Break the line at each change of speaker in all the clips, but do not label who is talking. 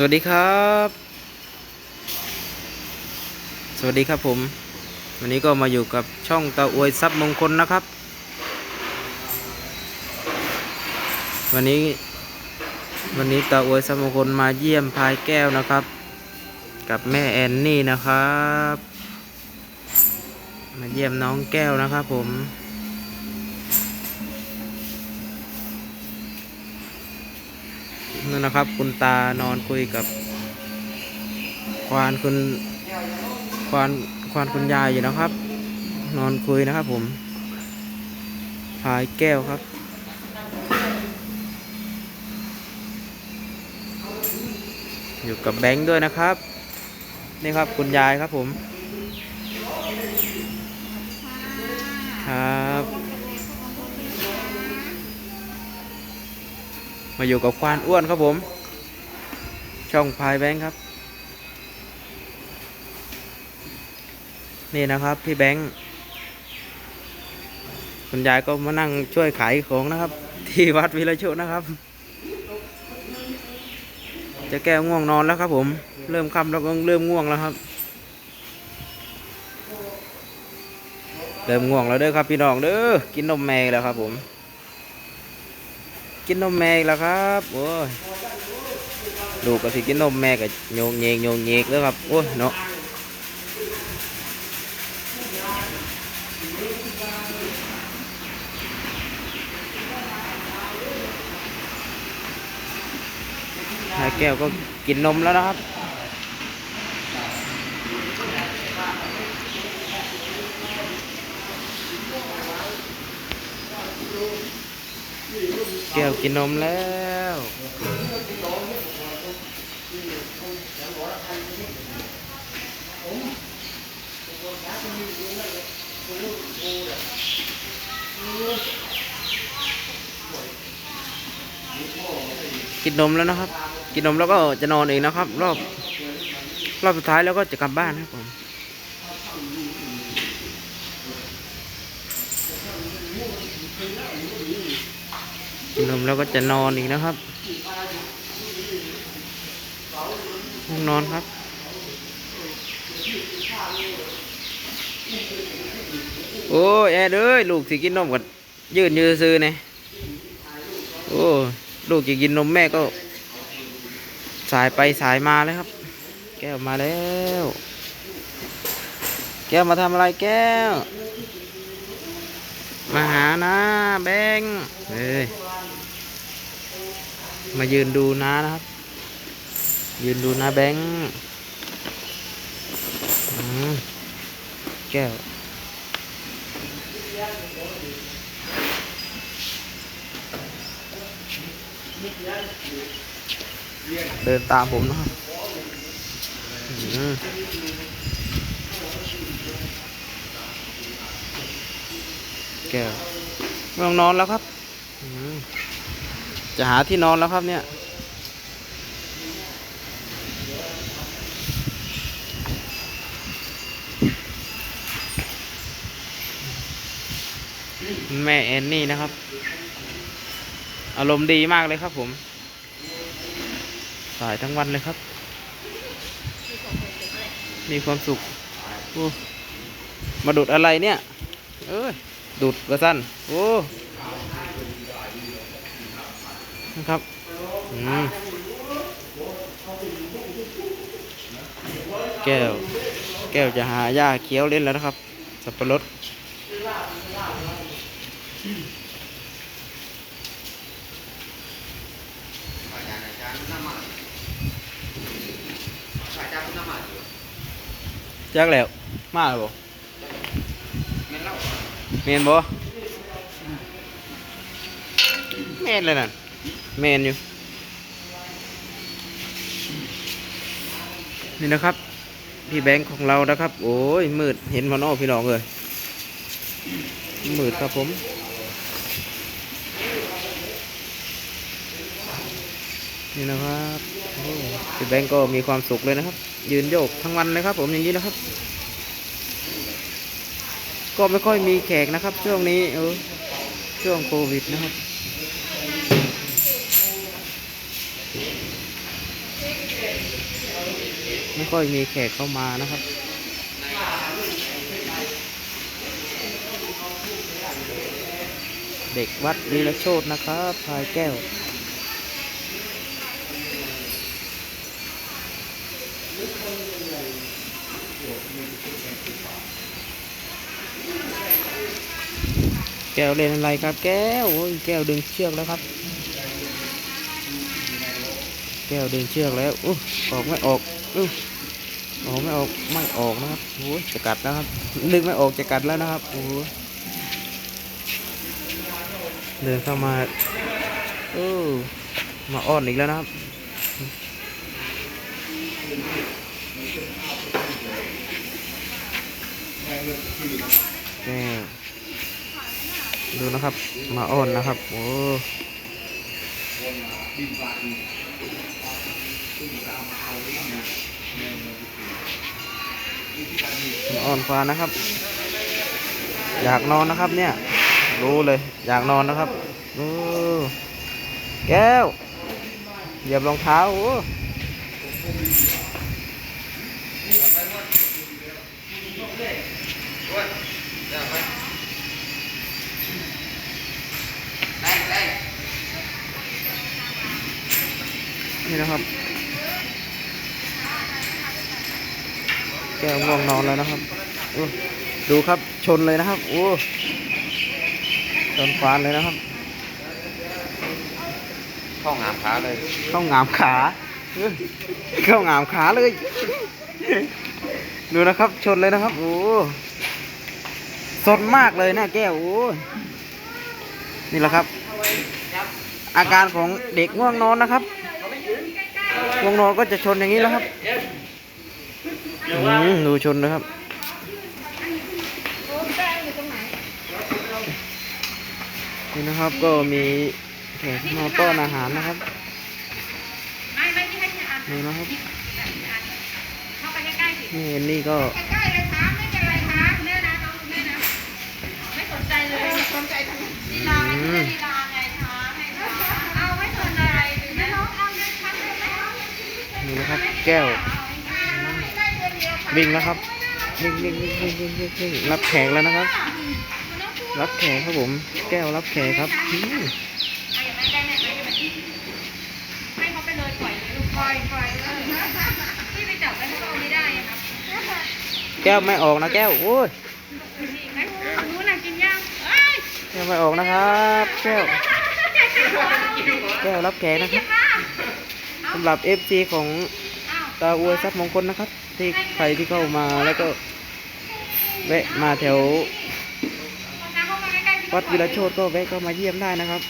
สวัสดีครับ สวัสดีครับผม วันนี้ก็มาอยู่กับช่องตาอวยทรัพย์มงคลนะครับ วันนี้ วันนี้ตาอวยทรัพย์มงคลมาเยี่ยมพายแก้วนะครับ กับแม่แอนนี่นะครับ มาเยี่ยมน้องแก้วนะครับผม นั่นนะครับ คุณตานอนคุยกับ ควานคุณควานควานคุณยายอยู่นะครับ นอนคุยนะครับ ผมพายแก้วครับอยู่กับแบงค์ด้วยนะครับ นี่ครับคุณยายครับผม ครับ มาอยู่กับควานอ้วนครับผม ช่องพายแบงค์ครับ นี่นะครับพี่แบงค์คุณยายก็มานั่งช่วยขายของนะครับ ที่วัดวิรชุนะครับ จะแก้ง่วงนอนแล้วครับผม เริ่มค่ำแล้วก็เริ่มง่วงแล้วครับ เริ่มง่วงแล้วเด้อครับพี่น้องเด้อกินนมแม่แล้วครับผม กินนมแม่แล้วครับโอ้ยลูกก็สิกินนมแม่ก็โยงเยงโยงเยกแล้วครับโอ้ยเนาะหายแก้วก็กินนมแล้วนะครับ แก้วกินนมแล้วกินนมแล้วนะครับ กินนมแล้วก็จะนอนเองนะครับ รอบ รอบสุดท้ายแล้วก็จะกลับบ้านนะครับผม กินมแล้วก็จะนอนอีกนะครับ ห้องนอนครับ โอ้ยแอดเอ้ยลูกสิกินนมกันยืนยืนซื้อเนี่ยโอ้ลูกจะกินนมแม่ก็ สายไปสายมาเลยครับ แก้วมาแล้ว แก้วมาทำอะไรแก้ว มาหานะแบงเอ้ย มายืนดูน้านะครับ ยืนดูน้าแบงค์แก้วเดินตามผมนะครับแก้วไม่ต้องนอนแล้วครับ จะหาที่นอนแล้วครับเนี่ย แม่แอนนี่นะครับ อารมณ์ดีมากเลยครับผมสายทั้งวันเลยครับ มีความสุขโอมาดูดอะไรเนี่ย เอ้ยดูดกระสั้นโอ้ นะครับอืมแก้ว แก้วจะหาหญ้าเคี้ยวเล่นแล้วนะครับ สับปะรดจักแล้ว มาแล้วบ่เมนบ่เมนเลยนั่น เมนอยู่ นี่นะครับ พี่แบงค์ของเรานะครับ โอ้ยมืดเห็นมันออกพี่น้องเลยมืดครับผมนี่นะครับพี่แบงค์ก็มีความสุขเลยนะครับ ยืนโยกทั้งวันเลยครับ ผมอย่างนี้นะครับ ก็ไม่ค่อยมีแขกนะครับ ช่วงนี้เออช่วงโควิดนะครับ ไม่ค่อยมีแขกเข้ามานะครับ เด็กวัดลีละโชดนะครับพายแก้วแก้วเล่นอะไรครับ แก้วแก้วดึงเชือกแล้วครับ แก้วดึงเชือกแล้วอู้ออกไม่ออกอู้ออกไม่ออกไม่ออกนะครับโอ้ยจะกัดแล้วครับดึงไม่ออกจะกัดแล้วนะครับโอ้เดินเข้ามาเออมาอ้อนอีกแล้วนะครับแก้วดูนะครับ มาอ้อนนะครับ โอ้ อ่อนฟ้านะครับ อยากนอนนะครับเนี่ย รู้เลย อยากนอนนะครับโอ้แก้ว เหยียบรองเท้าโอ้นี่นะครับ แก้วง่วงนอนแล้วนะครับอู้ดูครับชนเลยนะครับโอ้ชนควานเลยนะครับ
ข้องงามขาเลย
เข้างามขาอื้อเข้างามขาเลย ดูนะครับชนเลยนะครับโอ้สดมากเลยนะแก้วโอ้นี่แหละครับ อาการของเด็กง่วงนอนนะครับง่วงนอนก็จะชนอย่างนี้แล้วครับอืม ดูชนนะครับนี่นะครับก็มีแขกมาป้อนอาหารนะครับ
นี่
นะครับนี่เอ็นนี่ก็
ไม่สนใจเลยนี่นะครับ
แก้ว วิ่งแล้วครับวิ่งวิ่งวิ่งวิ่งวิ่งวิ่งวิ่งรับแขกแล้วนะครับ รับแขกครับผม แก้วรับแขกครับอืม
ไม่ได้แม่ไม่ได้ให้เขาไปเลยปล่อยเลยลูกปล่อยปล่อยเลยที่ไปจับไว้เขาเอาไม่ได้ครับ
แก้วไม่ออกนะแก้วโอ้ย
นี่ไหมหนูน่ะกินย่างเอ้ย
แก้วไม่ออกนะครับแก้วแก้วรับแขกนะครับสำหรับ FC ของตาอวยทรัพย์มงคลนะครับ ที่ใครที่เข้ามาแล้วก็แวะมาแถว วัดวิรโชตก็แวะก็มาเยี่ยมได้นะครับ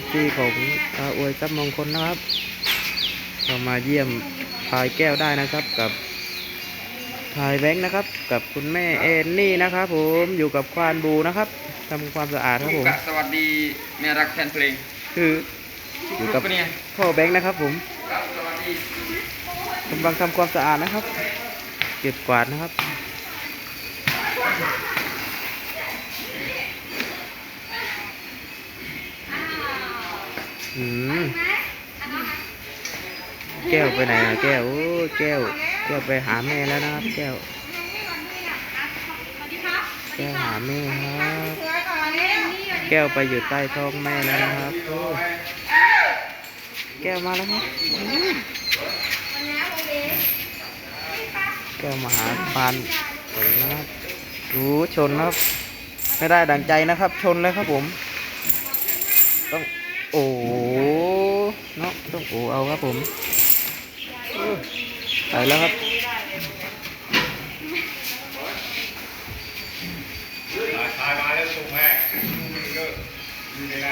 FC ของอาอวยทรัพย์มงคลนะครับก็มาเยี่ยมพายแก้วได้นะครับกับพายแบงค์นะครับ กับคุณแม่เอนนี่นะครับผมอยู่กับควานบูนะครับทำความสะอาดครับผม
สวัสดีแม่รักแฟนเพลง
คืออยู่กับ
ปะเนี่ย
พ่อแบงค์นะครับผม
ครับสวัสดี
กำลังทำความสะอาดนะครับ เก็บกวาดนะครับ อืม แก้วไปไหนอะแก้ว โอ้แก้ว แก้วไปหาแม่แล้วนะครับ แก้ว แก้วหาแม่ครับ แก้วไปอยู่ใต้ท้องแม่แล้วนะครับ แก้วมาแล้วครับ แก้วมาหาปานผลนะครับโอ้ชนนะครับ ไม่ได้ดังใจนะครับ ชนเลยครับผม ต้องโอ้เนาะต้องโอ้เอาครับผมไปแล้วครับ
ตายมาแล้วส่งแม่ก็มีเวลา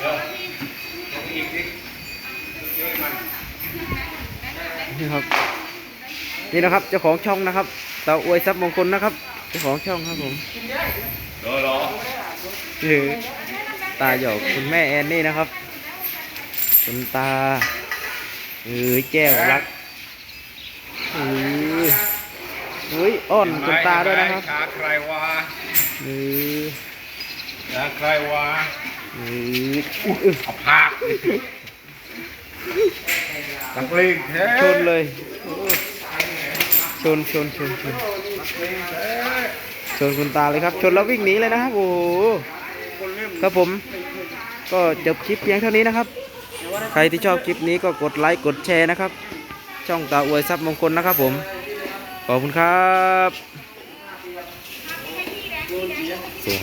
เออต้องอีกนิดเยอะมัน
นี่ครับ นี่นะครับเจ้าของช่องนะครับเตาอวยทรัพย์มงคลนะครับเจ้าของช่องครับผม
รอรอ
คือตาหยอกคุณแม่แอนนี่นะครับ คุณตาเออแจ้วรักเออเฮ้ยอ้อนคุณตาด้วยนะครับ
ขาใครวะ
เออ
ขาใครวะ
เอออุ๊ย
เอาผากตังเพลงแท้
ชนเลยโอ้ ชนชนชนชนชนคุณตาเลยครับ ชนแล้ววิ่งหนีเลยนะครับโอ้โหครับผม ก็จบคลิปเพียงเท่านี้นะครับ ใครที่ชอบคลิปนี้ก็กดไลค์กดแชร์นะครับ ช่องตาอวยทรัพย์มงคลนะครับผม ขอบคุณครับ